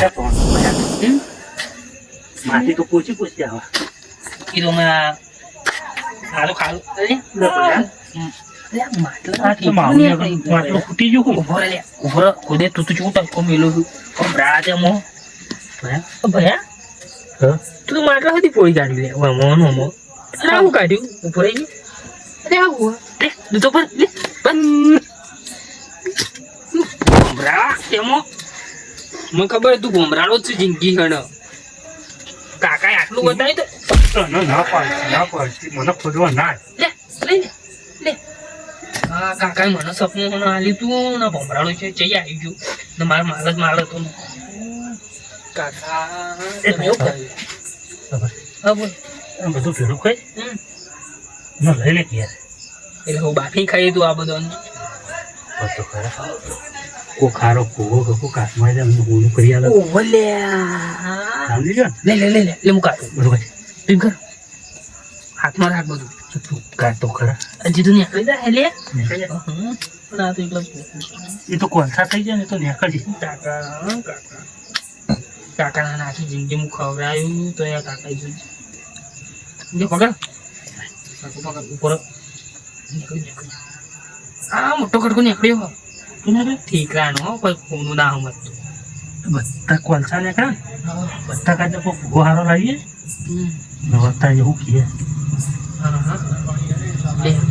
તો હમ? માટી તો પોચી પોચી આવે તો મેં ખાલું ખાલું માટલા ફૂટી ગયું ઊભો લે ઊભો ખુદે તું તો ચૂંટા કો મેલો છું પણ બ્રા તે મો ભયા ભયા તું માટલા સુધી પોળી કાઢી લે વા મો નો મો અરે આવું કાઢ્યું ઊભો રહી અરે આવું તું તો પણ લે પણ ગોમરા તેમો મને ખબર તું ગોમરાળો જ છે જિંદગી હણ કાકાએ આટલું બતાવ્યું તો ના પાડતી ના પાડતી મને ખોદવા ના લે લઈ લે. હા કાકાએ મને સપનું મને આલ્યું તું ને ભમરાળું છે જઈ આવી ગયું. ને મારે માલ જ માલ હતો કાકા હા બોલ. બધું ભેળું ખાઈ. ન લઈ લે ઘેર એટલે હું બાકી ખાઈ તું આ બધું ખરા. કો ખારો કુવો કે કો કાચમાં જાય હું બોલું કરી આલે. ઓવલ્યા સમજી ગયો લે લે લે લે હું ને બરોબર તું કર. હાથમાં રાખ બધું. તું કા તો ખરા હજી તું નીકળી જાય લે નીકળી જાય. હમ. પણ આ તો એકલા એ તો કોલસા થઈ જાય ને તો નીકળજી કાકા કાકા. કાકાના નાખી જિંદગી હું ખવડાયું તો એ કાકા જોઈ જો પકડ. પકડ. ઉપર. નીકળી નીકળી આ મોટો કટકો નીકળ્યો. ઠીકરાનો હો, કોઈ ખૂનું ના સમજતું બધા કોલસા ને બધા કાજે કોઈ ફૂગો હારો લાવીએ. વધતા એવું કીએ હા, હા.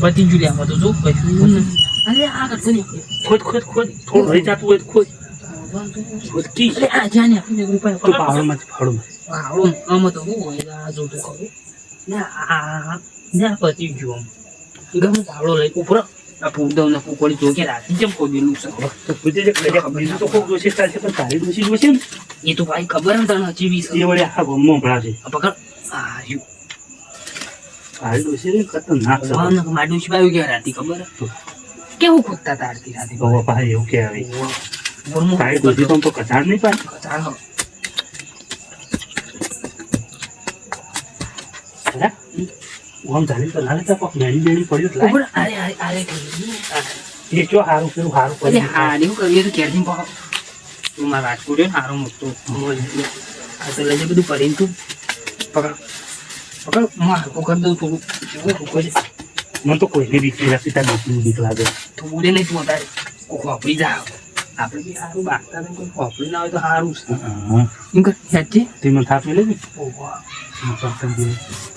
પતી આમાં તો જો કશું. અરે આ કટકો ને ખોદ ખોદ ખોદ થોડું રહી જતું હોય તો ખોદ અરે આ નીકળી નીકળી પાસે તો. પાવડમાં ફાડું આવડું આમ તો હું હોય આ જોતું ખરું. ને આ ને પતી આમ. ગમે પાવડો લઈ ઉપર આ પૂગદવ ને પૂકોડી જોકે રાતે જેમ ખોદેલું છે તો જે કરે બીજું તો કોઈ દોષી થાય છે પણ તારી દોષી જોશે ને એ તો ભાઈ ખબર ને તને હજી વીસ એ વડે આખા ગામમાં ભળાશે આ પકડ આ રહ્યું. તારી દોષી રે ખતરનાક છે ભગવાન ને માડું છીપાયું કે રાતે ખબર હે? કેવું ખોદતા તારતી રાતે પાસે એવું કે મું તારી દોષી તો કચાડ નહીં પાડે ચાલ આમ ધાલી તો લેતા કોક મેળી બેળી પડ્યું લાય. ઉપર અરે અરે અરે એ ચો હારું પેલું હારું એટલે હારું હારી કરીએ તો કેરથી પકડ તું મારા રાજકોટ ને હારું મૂકતો. આ તો લઈને જા બધું પડીને તું. પકડ. પકડ. હું હરકો કરી દઉં થોડું એવું હરકો છે મને તો કોઈને બીક નહીં લાગતી બીક લાગે. તું બોલે નહીં તું વધારે. કોઈ ખોપડી જા. આપણે બી સારું બાગતા ને કોઈ ખોપડી ના હોય તો સારું છે. એમ કર યાદ તે મને થાપ લેજે. ઓહો હું કરતા જઈએ.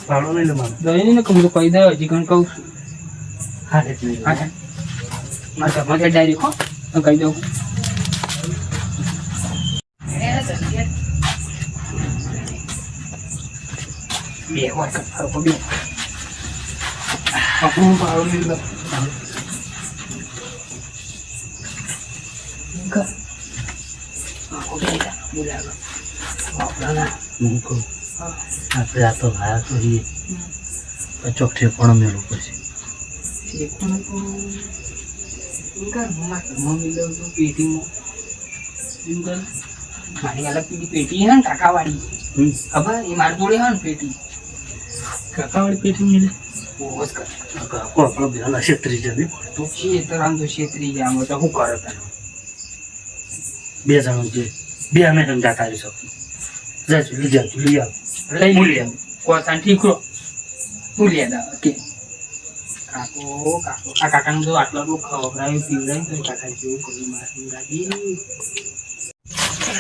પાવડો લઈ લે મારો. દઈ ને કમરો કહી દે હજી કણ કહું છું. હા. હા મારે ડાયરેક્ટ હો. હું કહી દઉં. બે વાર કર બે. આપણું પાવડો લઈ લો કર હરકો બે જા બોલાવો આ તો લાયા તો એ અચોક ઠેકાણો મેળવું પડશે મારી અલગ પેલી પેટી હે ને કાકાવાળી એ મારી જોડે છે ને પેટી કાકાવાળી પેટી કાકો આપણો બેલા છેતરી જતી તો શેતર આમ તો શેતરી જાય આમાં તો શું કરે તને બે જણ છે. બે અમે સમજાતા આવી શકું જાય લઈ જાવ લઈ આવ લઈ મૂલી લે આવું. કોસાન ઠીકરો. તું લે દા. કે કાકો કાકો. આ કાકાનું તો આટલો બધું ખવડાવ્યું પીવડાવ્યું તો કાકા જેવું મારી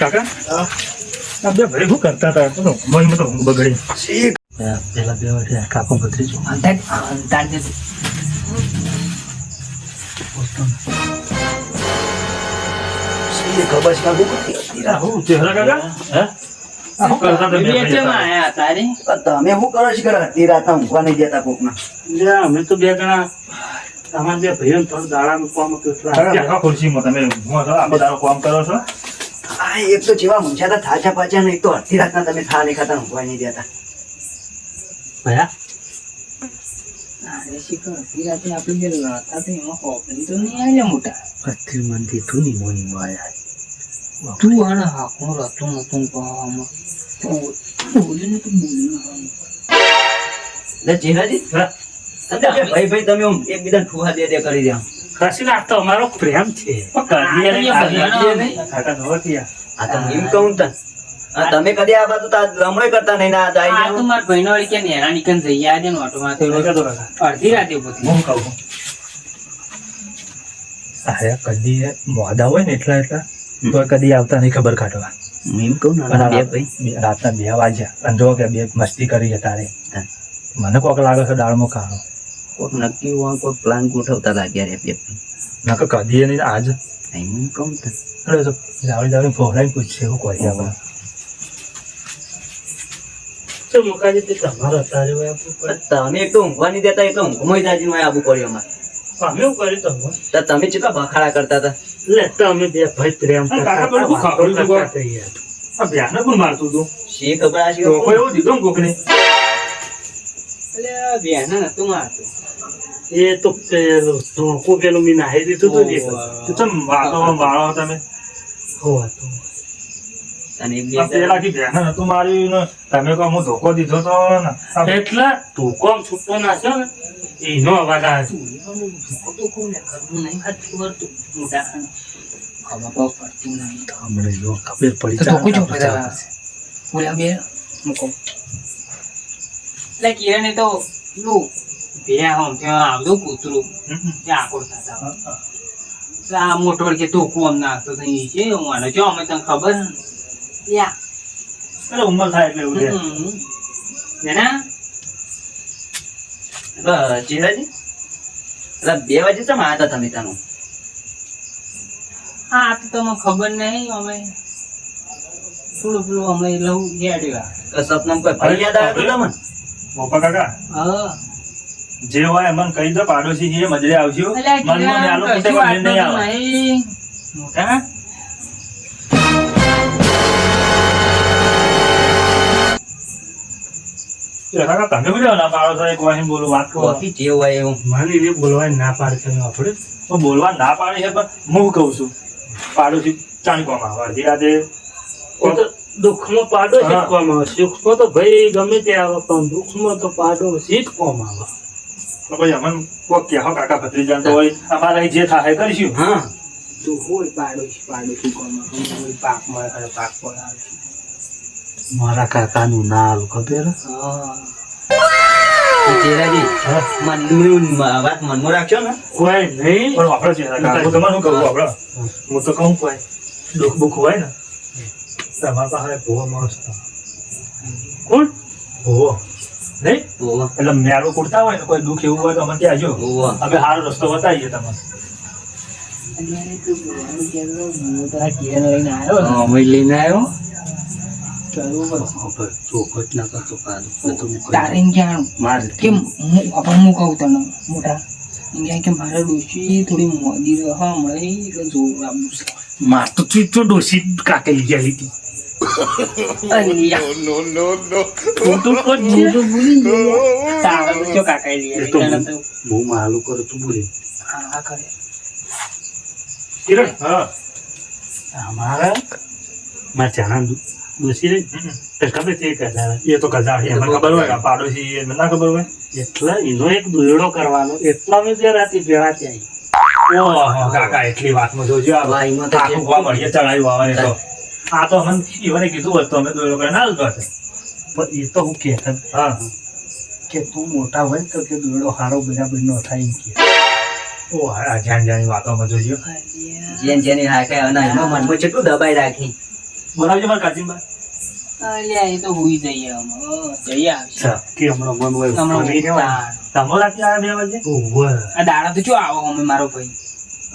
કાકા? આ બે ભાઈ શું કરતા હતા? તો મન તો ઊંઘ બગડી. પેલા બે વાગે કાકો બદલી જો અંતાર અંતાર દે હું ચહેરા કાકા? હે? હતા? આયા તારે તમે શું કરો છો કે રાતે ઊંઘવા નહીં દેતા કોકના? લે, અમે તો બે જણા તમારા જે ભાઈઓ થોડું દાડાનું કામ હતું. ખુરશીમાં તમે આખો દાડો કામ કરો છો? આ એક તો જેવા મુંછાતા થાચા પાછા ને એક તો અડધી રાતના તમે થા નહીં ખાતા ઊંઘવા નહીં દેતા. ભયા? તો પથ્થર મનથી ધૂની મોની માયા તું આને હાકનું રહેતું નતું પાવામાં બોલ્યું તું બોલ્યું જીરાજી હા. તમે બે ભાઈ ભાઈ તમે એકબીજા ઠુહા દે દે કરી રહ્યા કશી વાત તો અમારો પ્રેમ છે ને, તો ને. તો તમે કદી આ બાજુ તો કરતા નહીં ના જાય આ તો માર ભાઈનો વળી કે નેરા નીકળ જઈ આજે નો કહેતો કાકા? અડધી રાતે ઊભો થયો. હું કહું? અરે કદી મોડા હોય ને એટલા એટલા તો કદી આવતા નહીં ખબર કાઢવા. એમ કહું ને બે ભાઈ. રાતના બે વાગ્યા. અને જો કે બે મસ્તી કરી હતા રે મને કોક લાગે છે દાળમાં કાળો કોઈક નક્કી હોય કોઈ પ્લાન ગોઠવતા લાગ્યા રે બે નકર કદી નહીં આજ. એમ કહું અરે જાવડી જાવડી ફોલાઈને પૂછશે એવું આપણે તો મુકાજી તે તમારો અત્યારે હોય આપણું પણ તમે એક તો ઊંઘવા નહીં દેતા એટલે ઊંઘમાં જાજી નું આબુ પડ્યો અમારે. અમે એવું કર્યું તમે તો તમે કેટલા બખાડા કરતા હતા? લે તો બે ભાઈ પ્રેમ આ કાકા પણ શું ખાવાનું હતું કરતા કોક? આ બ્યાને કોણ મારતું હતું? શી ખબર આ શી ધોકો એવો દીધો કોકને? એટલે આ નતું મારતું. એ તો પેલું ધોકો પેલું મી નાહી દીધું હતું ને. તો ચમ વાતો વાળો તમે? હોવા તો. તમે કહો હું ધોકો દીધો તો એટલે ધોકો આમ છૂટો નાખ્યો ને એનો અવાજ આવે છે. ખોટું કહું ને, ઘરનું નહીં ખાતું વળતું. મોટા ખાને. ખબર બહુ પડતી નહીં. હમણાં જો ખબર પડી તો ધોકો જો ચાલે બધા. બોલ્યા બે મૂકો. કિરણ તો પેલું બે આમ ત્યાં આવતું કૂતરું ત્યાં આકોડ થતા આ મોટો કે ધોકો અમને નાખતો તો ઈ છે હું આને જો અમે તને ખબર ને. યા. એટલે ઉંમર થાય એટલે એવું છે. એટલે બે વાગે ચમ આતા તમે તાનું હા તો તમને ખબર નહીં અમે થોડું પેલું અમે લઉં ગેડ્યા. સપનામ કોઈ ભાઈ યાદ આવ્યો તો તમને મોપા કાકા હા. જે હોય એમ મને કહી દો પાડોશી છે મજરે આવજો મનમાં આલુ લઈને નહીં આવે. મોટા કાકા તમે શું ના પાડો છો એક વાહિન બોલો વાત કરો. કોફી જે હોય એવું. માની લે બોલવાની ના પાડશે ને આપણે તો બોલવા ના પાડી છે પણ હું કહું છું પાડોશી ચાણી કોમ અડધી રાતે દુઃખમાં પાડો શીખવામાં આવે. સુખમાં તો ભાઈ ગમે તે આવે પણ દુઃખમાં તો પાડો શીખવામાં આવે. તો પછી અમન કોક ભત્રીજા તો હોય અમારે જે થાય કરીશું. હા. તો હોય પાડો પાડોશી કોમાં હોય પાકમાં પાક આવશે મારા કાકાનું નામ ખબર? ચેરાજી મનનું વાત મનમાં રાખજો ને. કોઈ નહીં. પણ આપણે છે કાકા. તમારે શું કહું આપણે હું તો કહું કોઈ. દુઃખ બુખ હોય ને તમારા પાસે ભૂવો માણસ કોણ? ભૂવો નહીં? એટલે મેળો કૂટતા હોય ને કોઈ દુઃખ એવું હોય તો અમે ત્યાં જો ઓવા અમે સારો રસ્તો બતાવીએ તમને. લઈને આવ્યો ને. અમે લઈને આવ્યો કરવું પડશે. ચોખટ ના કરતો કહેવાનું મારે કે હું હું કહું તને મોટા. કે મારે ડોશી થોડી મોદી રહે મળે એટલે જોર આપવું છે માર તો ચૂચો ગયેલી જો કાકા લઈ એ તો આવ્યા. હું- તો. હું માલું કરું તું બોલે હા હા કરે. કિરણ? હા. અમારા મારા? ચણા ડોસી ખબર છે એ તો છે મને ખબર હોય પાડોશી એમને ના ખબર હોય એટલે એનો એક દોયડો કરવાનો એટલા મેં જે રાતે ભેળા ત્યાં ઓહો, કાકા એટલી વાતમાં જોજો આ વાહ, એમાં આખું જે- ગામ આવે તો આ તો અમને ઈવને કીધું હોત અમે દોયડો કરીને હાલતો હશે પણ એ તો હું કહેતા હા કે તું મોટા હોય તો કે દોયડો હારો બરાબર નો થાય એમ કે ઓ આ જાણ જાણી વાતોમાં જોજો જેન જેની અને એમાં મનમાં કેટલું દબાઈ રાખી બોલાવજો મારા કાચીમાં અલ્યા એ તો હુઈ જઈએ જઈ આવશે. કે હમણાં મન હોય હમણાં મને કહેવાય. તાણ. તમો રાતે આવ્યા બે વાગે? ઓવે. આ દાડા તો જો આવો અમે મારો ભાઈ.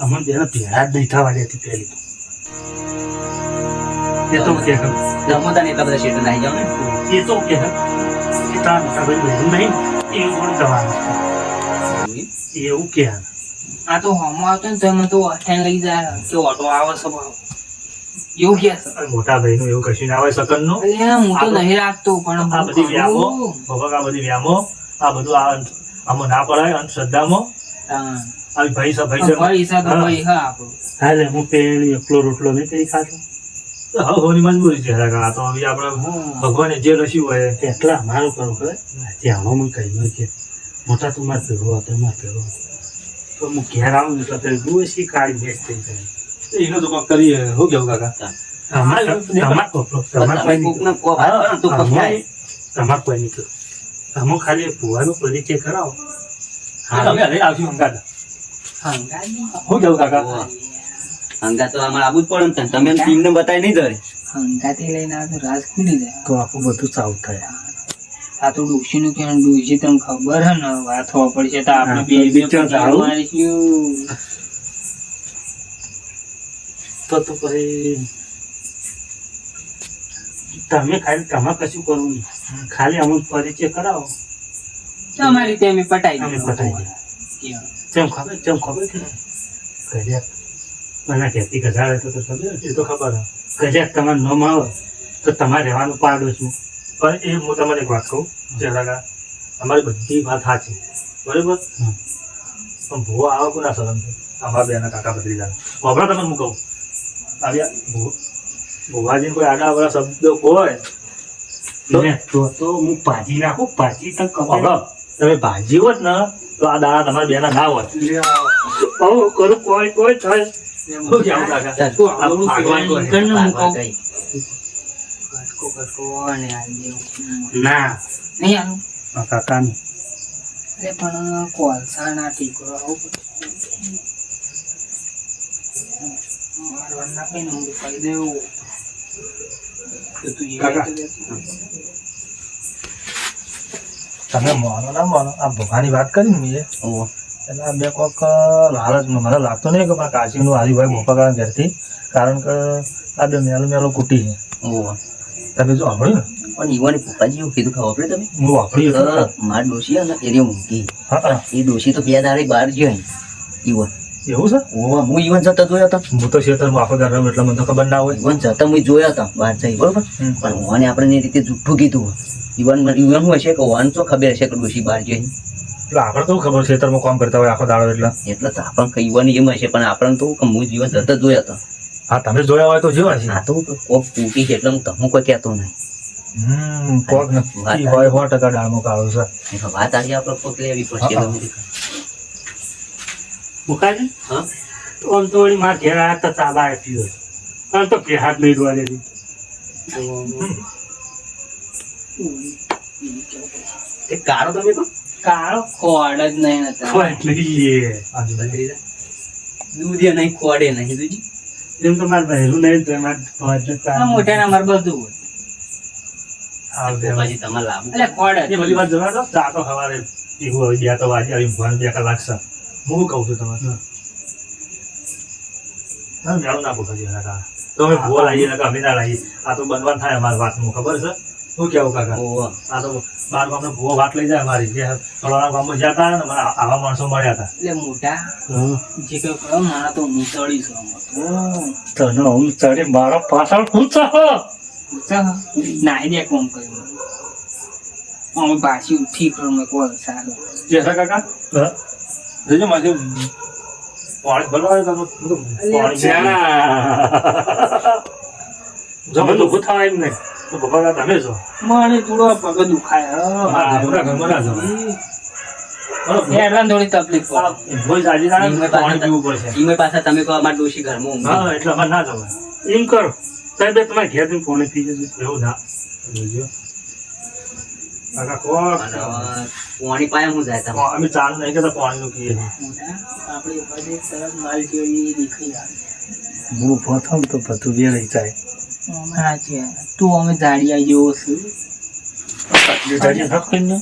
અમને બેને ભેળા જ નહીં થવા દેતી પહેલી. એ તો કે દમોદાને એટલા બધા શેઠ નાઈ જાવ ને. એ તો કે કે તારા મોટા ભાઈ નહીં એવું પણ જવાનું એવું કે. આ તો હોમો આવતો ને તો તો અઠાણ લઈ જાય. કે ઓટો આવે છે ભાવ એવું કે? મોટા ભાઈ નું એવું કશું ના હોય સકનનું હું તો નહીં રાખતો પણ આ બધી વ્યામો ભગવાન આ બધી વ્યામો આ બધું આ આમાં ના પડાય અંધશ્રદ્ધામાં. આવી ભાઈ સા ભાઈ ભાઈ સા ભાઈ હા આપણો હાલે હું પેલી એકલો રોટલો નહીં કરી ખાતો. હોની મજબૂરી છે. આ તો હવે આપણે ભગવાને જે રસી હોય એટલા અમારું કરવું ખબર? ત્યાંનો મને કહી દઉં કે. મોટા તું મારે ભેગો હતો માર ભેગો. તો હું ઘેર આવું એટલે પેલી ડોશી કાળી ભેટ થઈ જાય. એનો તો કોક કરીએ. શું કેવું કાકા? તમારે કોઈ નહીં તમે ખાલી ભુવાનો પરિચય કરાવો. હા અમે લઈ આવશું અંગાત હંગાતી શું કેવું કાકા? ઓહો. હંગા તો અમારે આવું જ પડે ને તમે ટીમને બતાવી નહીં ધરે. અંગાથી લઈને આવે રાજ ખુલી જાય? તો આખું બધું ચાલુ થાય. આ તો ડોશી નું કે ડોશી તમને ખબર હે ને? વાત પડશે તો આપણે બે બે મારીશું. તો તો પછી તમે ખાલી તમારે કશું કરવું નહીં. ખાલી અમુક પરિચય કરાવો. તમારી રીતે અમે પટાઈ અમે દઈએ. પતાવી દઈએ. જેમ ખબર જેમ ખબર છે. કજાક મને કહેતી ગજાડે તો તો ખબર એ તો ખબર કજાક તમારે ન આવે. તો તમારે રહેવાનું પાડો છું. પણ એ હું તમને એક વાત કહું જરા અમારી બધી વાત સાચી. બરોબર? પણ ભૂવા આવે કોના સલમ છે? અમારા બેના કાકા બદલી જાય બાબરા તમે હું કહું. આવ્યા. ભૂ કોઈ આડા વાળા શબ્દો હોય તો તો હું ભાજી નાખું ભાજી તક તમે ભાજી હોત ને તો આ દાડા તમારા બેના ના હોત. કરું કોઈ કોઈ થાય. ના. કાકા પણ કોલસા ના કોઈ. નીકળને તમે માનો ના માનો. આ ભૂખાની વાત કરી ને મેં. એટલે આ બે કોક લાલચમાં મને લાગતો નહીં કે મારા કાશીનું આદિભાઈ ભોપાકા ઘરથી. કારણ કે આ બે મેલો મેલો કુટી છે. તમે જો સાંભળ્યું ને? પણ યુવાની પપ્પાજી એવું કીધું ખાવ પડે તમે? હું વાપરી મારા ડોશી હે ને એ મૂકી એ ડોશી તો બે દાડે બહાર ગયો હે. એવું છે? હું ઈવન જતા જોયા હતા હું તો ખેતરમાં આખો દાડો રહું એટલે મને તો ખબર ના હોય. ઈવન જતા હું જોયા હતા બહાર જઈ બરોબર? પણ ઓને આપણે એ રીતે જુઠ્ઠું કીધું ઈવન ઈવન હોય હશે કે ઓન તો ખબર હશે કે ડોશી બહાર ગઈ એટલે આપણે તો ખબર ખેતરમાં કામ કરતા હોય આખો દાડો એટલે? એટલે તો આપણને કઈ ઈવન એમ હશે પણ આપણને તો હું જીવન જતા જોયા હતા હા તમે જોયા હોય તો જોયા છે. આ તો કોક તૂટી છે એટલે હું તમને કોઈ કહેતો નહીં. હમ કોક નથી હોય સો ટકા દાળમાં કાળો છે. વાત આજે આપણે કોક લેવી પડશે હા. મુકાજી હા. તો આમ તો વળી મારા ઘેર આવ્યા તો ચાબા પીવો આમ તો કે હાથ નહીં દેતી એ કારો તમે તો? કાળો ખોડ જ નહીં હતા. દૂધે નહીં ખોડે નહીં દૂધી એમ તો મારે બહેરું નહીં તો એમાં ધોવા મોટા ના મારે બધું હોય. તમારે લાવું એટલે ખોડ એ બધી વાત જવા દો. ચા તો સવારે પીવું હવે બે તો વાગે આવી ભણ બે કલાક છે હું કહું છું તમારે. તમે મેળો ના પૂછો છે કાકા. તમે ભૂવા લાવીએ ને અમે ના લાવીએ. આ તો બનવાન થાય અમારી વાતનું ખબર છે? શું કેવું કાકા. આ તો બાર ગામનો ભૂવો વાત લઈ જાય અમારી. જે ફલાણા ગામમાં જતા હતા ને મને આવા માણસો મળ્યા હતા. એટલે મોટા જે કઈ કરો મારા તો હું ચડીશ આમાં. તને હું ચડે મારા પાછળ પૂછો પૂછો હા. નાહી દે કોમ કર્યું અમે પાછી ઉઠી કરો મેં કોલ સારું. જે કાકા? હા. જોજો માથે પાણી ભરવા પાણી જમે તો એમ નહીં તો પપ્પા તમે છો. થોડો પગ દુખાય. ઘરમાં ના જવાય. એ થોડી તકલીફ ભોજ આજે ના પાણી પાછા- પીવું પડશે. ઈમે પાછા તમે કહો અમારા ડોશી ઘરમાં. હા એટલે અમારે ના જવાય. એમ કરો. સાહેબ બે તમારે ઘેર જઈને ફોને પી જજો. એવું ના. જોજો પોણી પાયા હું જાય તમારે અમે ચાલુ નહીં કરતા પાણીનું પીએ છીએ. આપણે બધે એક તરફ માલ જેવી દેખાઈ આવે હું પ્રથમ તો બધું વેરાઈ જાય. અમે સાચી વાત. તું અમે જાડિયા જેવો છું. જજે હકીને.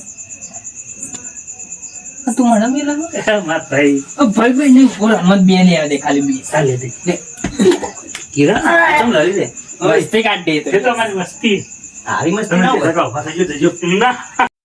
આ તું મને બી ભાઈ. ભાઈ ભાઈ નહીં રમત બે લે આવે ખાલી બે. ચાલે દે. કિરણ દે મસ્તી કાઢ દે તો. મસ્તી. હારી મસ્તી તમે ના જે હોય